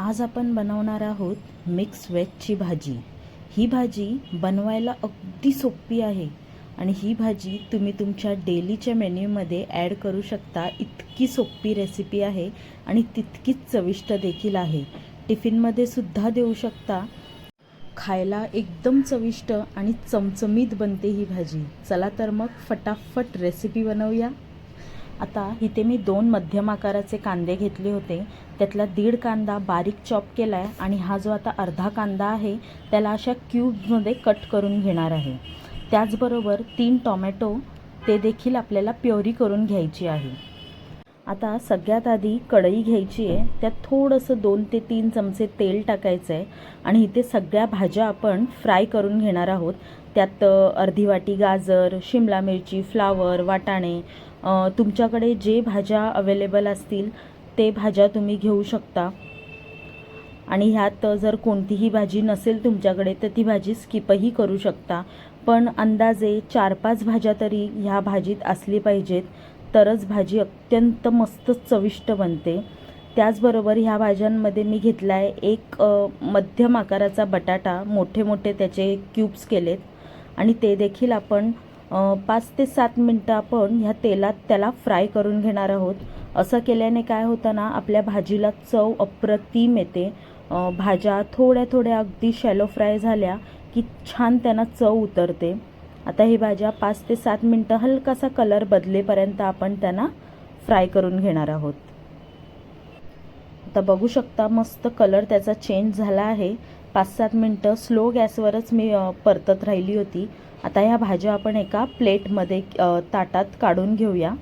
आज आपण बनवणार आहोत मिक्स वेजची भाजी. ही भाजी बनवायला अगदी सोपी आहे आणि ही भाजी तुम्ही तुमच्या डेलीच्या मेन्यूमध्ये ॲड करू शकता. इतकी सोपी रेसिपी आहे आणि तितकीच चविष्ट देखील आहे. टिफिनमध्ये सुद्धा देऊ शकता. खायला एकदम चविष्ट आणि चमचमीत बनते ही भाजी. चला तर मग फटाफट रेसिपी बनवूया. आता इथे मी दोन मध्यम आकाराचे कांदे घेतले होते. त्यातला दीड कांदा बारीक चॉप केला आहे आणि हा जो आता अर्धा कांदा आहे त्याला अशा क्यूब्समध्ये कट करून घेणार आहे. त्याचबरोबर तीन टॉमॅटो ते देखील आपल्याला प्युरी करून घ्यायची आहे. आता सगळ्यात आधी कढई घ्यायची आहे. त्यात थोडंसं दोन ते तीन चमचे तेल टाकायचं आहे आणि इथे सगळ्या भाज्या आपण फ्राय करून घेणार आहोत. त्यात अर्धी वाटी गाजर शिमला मिरची फ्लावर वाटाणे तुमच्याकडे जे भाज्या अवेलेबल असतील ते भाज्या तुम्ही घेऊ शकता. आणि ह्यात जर कोणतीही भाजी नसेल तुमच्याकडे तर ती भाजी स्किपही करू शकता. पण अंदाजे चार पाच भाज्या तरी ह्या भाजीत असली पाहिजेत तरच भाजी अत्यंत मस्त चविष्ट बनते. त्याचबरोबर ह्या भाज्यांमध्ये मी घेतला आहे एक मध्यम आकाराचा बटाटा मोठे मोठे त्याचे क्यूब्स केलेत. आणि ते देखील आपण पाच ते सात मिनटं आपण ह्या तेलात त्याला फ्राय करून घेणार आहोत. असं केल्याने काय होतं ना आपल्या भाजीला चव अप्रतिम येते. भाज्या थोड्या थोड्या अगदी शॅलो फ्राय झाल्या की छान त्यांना चव उतरते. आता ही भाज्या पाच ते सात मिनटं हलकासा कलर बदलेपर्यंत आपण त्यांना फ्राय करून घेणार आहोत. आता बघू शकता मस्त कलर त्याचा चेंज झाला आहे. पाच सात मिनटं स्लो गॅसवरच मी परतत राहिली होती. आता ह्या भाज्या आपण एका प्लेटमध्ये ताटात काढून घेऊया.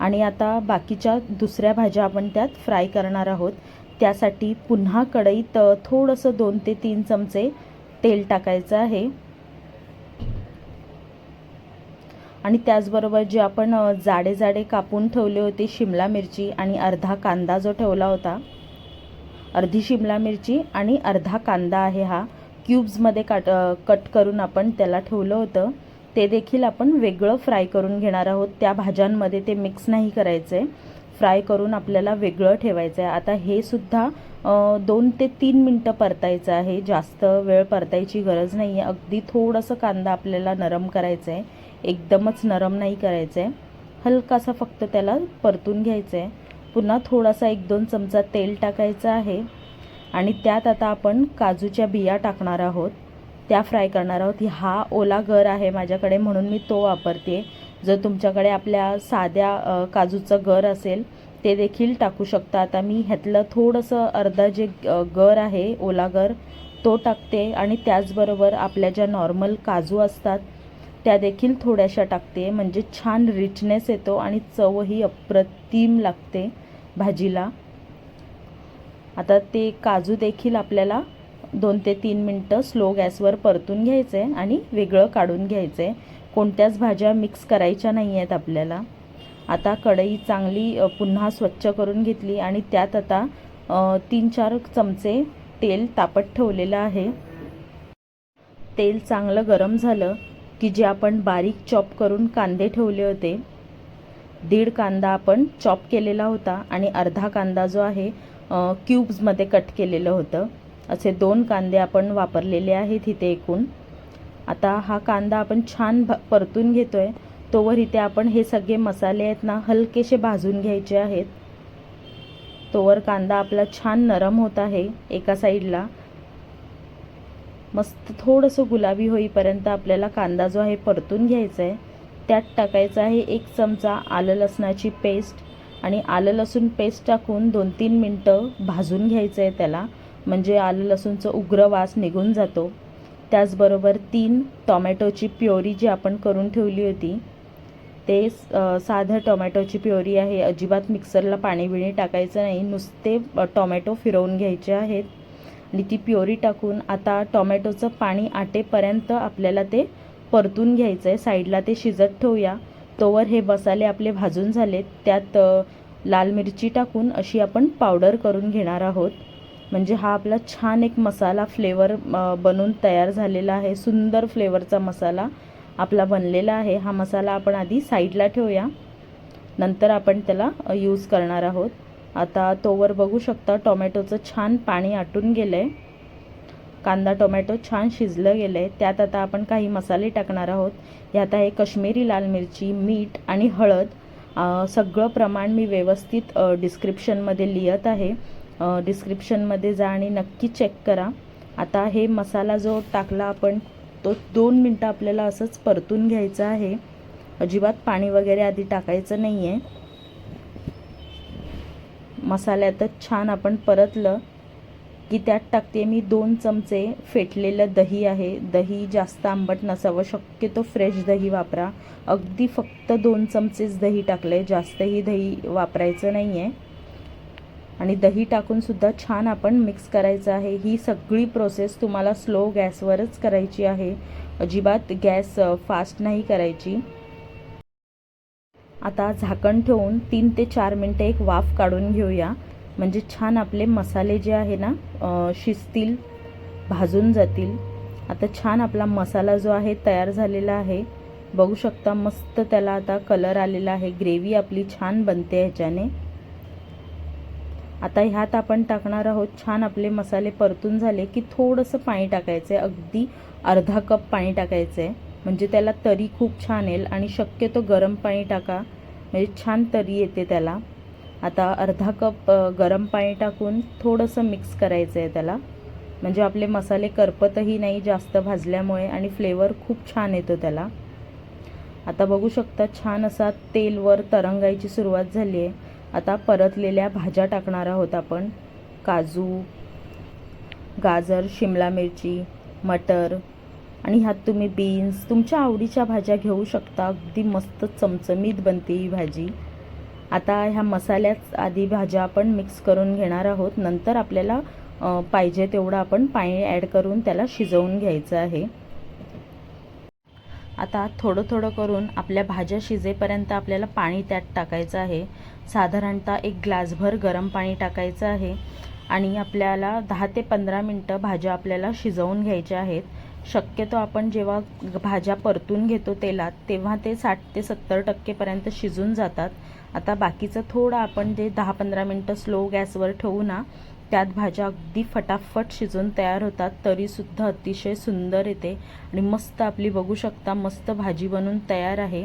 आणि आता बाकीच्या दुसऱ्या भाज्या आपण त्यात फ्राय करणार आहोत. त्यासाठी पुन्हा कढईत थोडंसं दोन ते तीन चमचे तेल टाकायचं आहे. आणि त्याचबरोबर जे आपण जाडे जाडे कापून ठेवले होते शिमला मिरची आणि अर्धा कांदा जो ठेवला होता. अर्धी शिमला मिरची आणि अर्धा कांदा आहे हा. क्यूब्समध्ये काट कट करून आपण त्याला ठेवलं होतं. ते देखील आपण वेगळं फ्राय करून घेणार आहोत. त्या भाज्यांमध्ये ते मिक्स नाही करायचं आहे फ्राय करून आपल्याला वेगळं ठेवायचं आहे आता हे सुद्धा दोन ते तीन मिनटं परतायचं आहे. जास्त वेळ परतायची गरज नाही आहे अगदी थोडंसं कांदा आपल्याला नरम करायचं आहे एकदमच नरम नाही करायचं आहे हलकासा फक्त त्याला परतून घ्यायचं आहे पुन्हा थोडासा एक दोन चमचा तेल टाकायचं आहे. आणि त्यात आता आपण काजूच्या बिया टाकणार आहोत. त्या फ्राय करणार आहोत. हा ओला गर आहे माझ्याकडे म्हणून मी तो वापरते जर तुमच्याकडे आपल्या साध्या काजूचं गर असेल ते देखील टाकू शकता. आता मी ह्यातलं थोडंसं अर्धा जे गर आहे ओला गर तो टाकते आणि त्याचबरोबर आपल्या ज्या नॉर्मल काजू असतात त्या देखील थोड्याशा टाकते. म्हणजे छान रिचनेस येतो आणि चवही अप्रतिम लागते भाजीला. आता ते काजू देखील आपल्याला दोन ते तीन मिनटं स्लो गॅसवर परतून घ्यायचं आहे आणि वेगळं काढून घ्यायचं. आहे कोणत्याच भाज्या मिक्स करायच्या नाही आहेत आपल्याला. आता कढई चांगली पुन्हा स्वच्छ करून घेतली आणि त्यात आता तीन चार चमचे तेल तापत ठेवलेलं आहे. तेल चांगलं गरम झालं की जे आपण बारीक चॉप करून कांदे ठेवले होते. दीड कांदा आपण चॉप केलेला होता आणि अर्धा कांदा जो आहे क्यूब्समध्ये कट केलेलं होतं. असे दोन कांदे आपण वापरलेले आहेत इथे एकूण. आता हा कांदा आपण छान भ परतून घेतो आहे तोवर इथे आपण हे सगळे मसाले आहेत ना हलकेसे भाजून घ्यायचे आहेत. तोवर कांदा आपला छान नरम होत आहे एका साईडला. मस्त थोडंसं गुलाबी होईपर्यंत आपल्याला कांदा जो आहे परतून घ्यायचा आहे. त्यात टाकायचा आहे एक चमचा आलं लसणाची पेस्ट. आणि आलं लसूण पेस्ट टाकून दोन तीन मिनटं भाजून घ्यायचं आहे त्याला. म्हणजे आलं लसूणचं उग्र वास निघून जातो. त्याचबरोबर तीन टॉमॅटोची प्युरी जी आपण करून ठेवली होती ते साधं टोमॅटोची प्युरी आहे. अजिबात मिक्सरला पाणी बिणी टाकायचं नाही. नुसते टोमॅटो फिरवून घ्यायचे आहेत. आणि ती प्युरी टाकून आता टोमॅटोचं पाणी आटेपर्यंत आपल्याला ते परतून घ्यायचं आहे साईडला ते शिजत ठेवूया. तोवर हे मसाले आपले भाजून झालेत. त्यात लाल मिरची टाकून अशी आपण पावडर करून घेणार आहोत. म्हणजे हा आपला छान एक मसाला फ्लेवर बनून तयार झालेला आहे. सुंदर फ्लेवरचा मसाला आपला बनलेला आहे. हा मसाला आपण आधी साईडला ठेवूया. नंतर आपण त्याला यूज करणार आहोत. आता तोवर बघू शकता टोमॅटोचं छान पाणी आटून गेलं आहे कांदा टोमॅटो छान शिजलं गेलं आहे त्यात आता आपण काही मसाले टाकणार आहोत. ह्यात आहे कश्मीरी लाल मिरची मीठ आणि हळद. सगळं प्रमाण मी व्यवस्थित डिस्क्रिप्शनमध्ये लिहित आहे. डिस्क्रिप्शनमध्ये जा आणि नक्की चेक करा. आता हे मसाला जो टाकला आपण तो दोन मिनटं आपल्याला असंच परतून घ्यायचा आहे. अजिबात पाणी वगैरे आधी टाकायचं नाही आहे मसाल्यातच छान आपण परतलं. की त्यात टाकते मी दोन चमचे फेटलेलं दही आहे. दही जास्त आंबट नसावं शक्यतो फ्रेश दही वापरा. अगदी फक्त दोन चमचेच दही टाकले जास्तही दही वापरायचं नाही आहे आणि दही टाकूनसुद्धा छान आपण मिक्स करायचं आहे. ही सगळी प्रोसेस तुम्हाला स्लो गॅसवरच करायची आहे. अजिबात गॅस फास्ट नाही करायची. आता झाकण ठेवून तीन ते चार मिनटं एक वाफ काढून घेऊया. म्हणजे छान आपले मसाले जे आहे ना शिजतील भाजून जातील. आता छान आपला मसाला जो आहे तयार झालेला आहे. बघू शकता मस्त त्याला आता कलर आलेला आहे. ग्रेव्ही आपली छान बनते ह्याच्याने. आता ह्यात आपण टाकणार आहोत छान आपले मसाले परतून झाले की थोडंसं पाणी टाकायचं आहे अगदी अर्धा कप पाणी टाकायचं आहे म्हणजे त्याला तरी खूप छान येईल आणि शक्यतो गरम पाणी टाका. म्हणजे छान तरी येते त्याला. आता अर्धा कप गरम पाणी टाकून थोडंसं मिक्स करायचं आहे त्याला. म्हणजे आपले मसाले करपतही नाही जास्त भाजल्यामुळे आणि फ्लेवर खूप छान येतो त्याला. आता बघू शकता छान असा तेलवर तरंगायची सुरुवात झाली आहे. आता परतलेल्या भाज्या टाकणार आहोत आपण. काजू गाजर शिमला मिरची मटर आणि ह्यात तुम्ही बीन्स तुमच्या आवडीच्या भाज्या घेऊ शकता. अगदी मस्त चमचमीत बनते ही भाजी. आता ह्या मसाल्यात आधी भाज्या आपण मिक्स करून घेणार आहोत. नंतर आपल्याला पाहिजे तेवढं आपण पाणी ॲड करून त्याला शिजवून घ्यायचं आहे. आता थोडं थोडं करून आपल्या भाज्या शिजेपर्यंत आपल्याला पाणी त्यात टाकायचं आहे. साधारणतः एक ग्लासभर गरम पाणी टाकायचं आहे. आणि आपल्याला दहा ते पंधरा मिनटं भाज्या आपल्याला शिजवून घ्यायच्या आहेत. शक्यतो आपण जेव्हा भाज्या परतून घेतो तेलात तेव्हा ते साठ ते सत्तर टक्केपर्यंत शिजून जातात. आता बाकीचं थोडं आपण जे दहा पंधरा मिनटं स्लो गॅसवर ठेवू ना त्यात भाज्या अगदी फटाफट शिजून तयार होतात तरीसुद्धा अतिशय सुंदर येते आणि मस्त आपली बघू शकता मस्त भाजी बनून तयार आहे.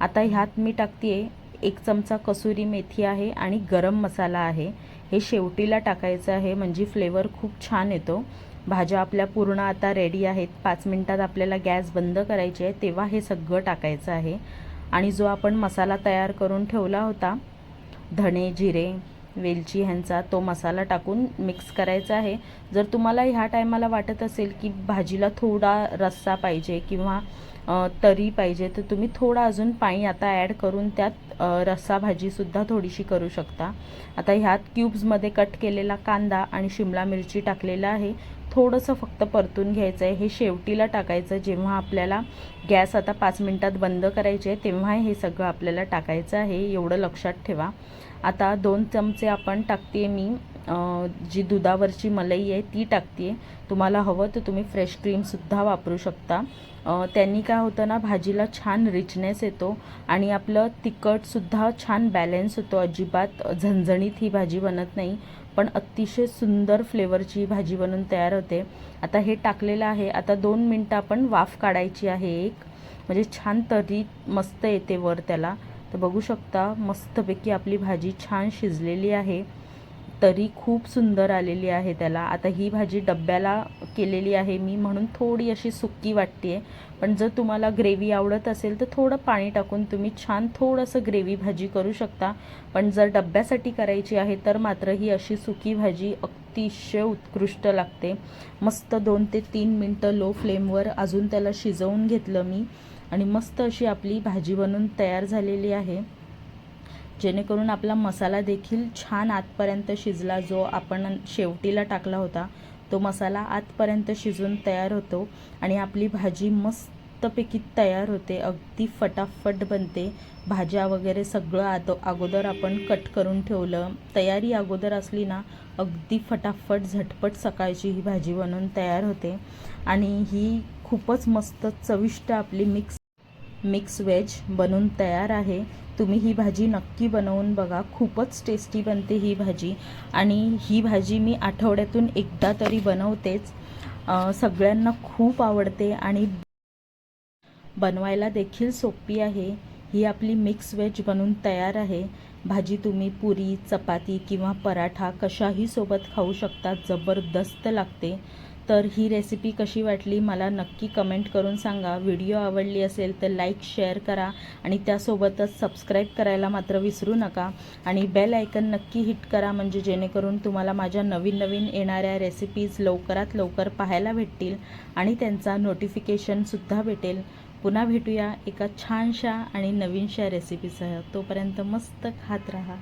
आता ह्यात मी टाकते एक चमचा कसुरी मेथी आहे आणि गरम मसाला आहे. हे शेवटीला टाकायचं आहे म्हणजे फ्लेवर खूप छान येतो. भाज्या आपल्या पूर्ण आता रेडी आहेत. पाच मिनटात आपल्याला गॅस बंद करायची आहे. तेव्हा हे सगळं टाकायचं आहे. आणि जो आपण मसाला तयार करून ठेवला होता धणे जिरे वेलची ह्यांचा तो मसाला टाकून मिक्स करायचा आहे. जर तुम्हाला ह्या टायमाला वाटत असेल की भाजीला थोडा रस्सा पाहिजे किंवा तरी पाहिजे तर तुम्ही थोडा अजून पाणी आता ॲड करून त्यात रस्सा भाजीसुद्धा थोडीशी करू शकता. आता ह्यात क्यूब्समध्ये कट केलेला कांदा आणि शिमला मिरची टाकलेला आहे. थोडंसं फक्त परतून घ्यायचं आहे. हे शेवटीला टाकायचं. जेव्हा आपल्याला गॅस आता पाच मिनटात बंद करायचे आहे तेव्हा हे सगळं आपल्याला टाकायचं आहे. एवढं लक्षात ठेवा. आता दोन चमचे आपण टाकते मी. जी दुधावरची मलाई आहे ती टाकते तुम्हाला हवं तर तुम्ही फ्रेश क्रीमसुद्धा वापरू शकता. त्यांनी काय होतं ना भाजीला छान रिचनेस येतो आणि आपलं तिखटसुद्धा छान बॅलन्स होतो. अजिबात झणझणीत ही भाजी बनत नाही. पण अतिशय सुंदर फ्लेवरची भाजी बनून तयार होते. आता हे टाकलेलं आहे. आता दोन मिनटं आपण वाफ काढायची आहे एक. म्हणजे छान तरी मस्त येते वर त्याला. तर बघू शकता मस्तपैकी आपली भाजी छान शिजलेली आहे. तरी खूप सुंदर आलेली आहे त्याला. आता ही भाजी डब्याला केलेली आहे मी म्हणून थोडी अशी सुक्की वाटते पण जर तुम्हाला ग्रेव्ही आवडत असेल तर थोडं पाणी टाकून तुम्ही छान थोडंसं ग्रेव्ही भाजी करू शकता. पण जर डब्यासाठी करायची आहे तर मात्र ही अशी सुकी भाजी अतिशय उत्कृष्ट लागते. मस्त दोन ते तीन मिनटं लो फ्लेमवर अजून त्याला शिजवून घेतलं मी. आणि मस्त अशी आपली भाजी बनून तयार झालेली आहे. जेणेकरून आपला मसाला देखील छान आतपर्यंत शिजला जो आपण शेवटीला टाकला होता तो मसाला आतपर्यंत शिजून तयार होतो आणि आपली भाजी मस्तपैकी तयार होते. अगदी फटाफट बनते. भाज्या वगैरे सगळं आतो अगोदर आपण कट करून ठेवलं. तयारी अगोदर असली ना अगदी फटाफट झटपट सकाळची ही भाजी बनवून तयार होते. आणि ही खूपच मस्त चविष्ट आपली मिक्स मिक्स वेज बनून तयार आहे. तुम्ही ही भाजी नक्की बनवून बघा. खूपच टेस्टी बनते ही भाजी. आणि ही भाजी मी आठवड्यातून एकदा तरी बनवतेच. सगळ्यांना खूप आवडते आणि बनवायला देखील सोपी आहे. ही आपली मिक्स व्हेज बनून तयार आहे. भाजी तुम्ही पुरी चपाती किंवा पराठा कशाही सोबत खाऊ शकता. जबरदस्त लागते. तर ही रेसिपी कशी वाटली मला नक्की कमेंट करून सांगा. व्हिडिओ आवडली असेल तर लाईक शेअर करा आणि त्यासोबतच सबस्क्राईब करायला मात्र विसरू नका. आणि बेल आयकन नक्की हिट करा म्हणजे जेणेकरून तुम्हाला माझ्या नवीन नवीन येणाऱ्या रेसिपीज लवकरात लवकर पाहायला भेटतील आणि त्यांचा नोटिफिकेशनसुद्धा भेटेल. पुन्हा भेटूया एका छानशा आणि नवीनशा रेसिपीसह तोपर्यंत मस्त खात राहा.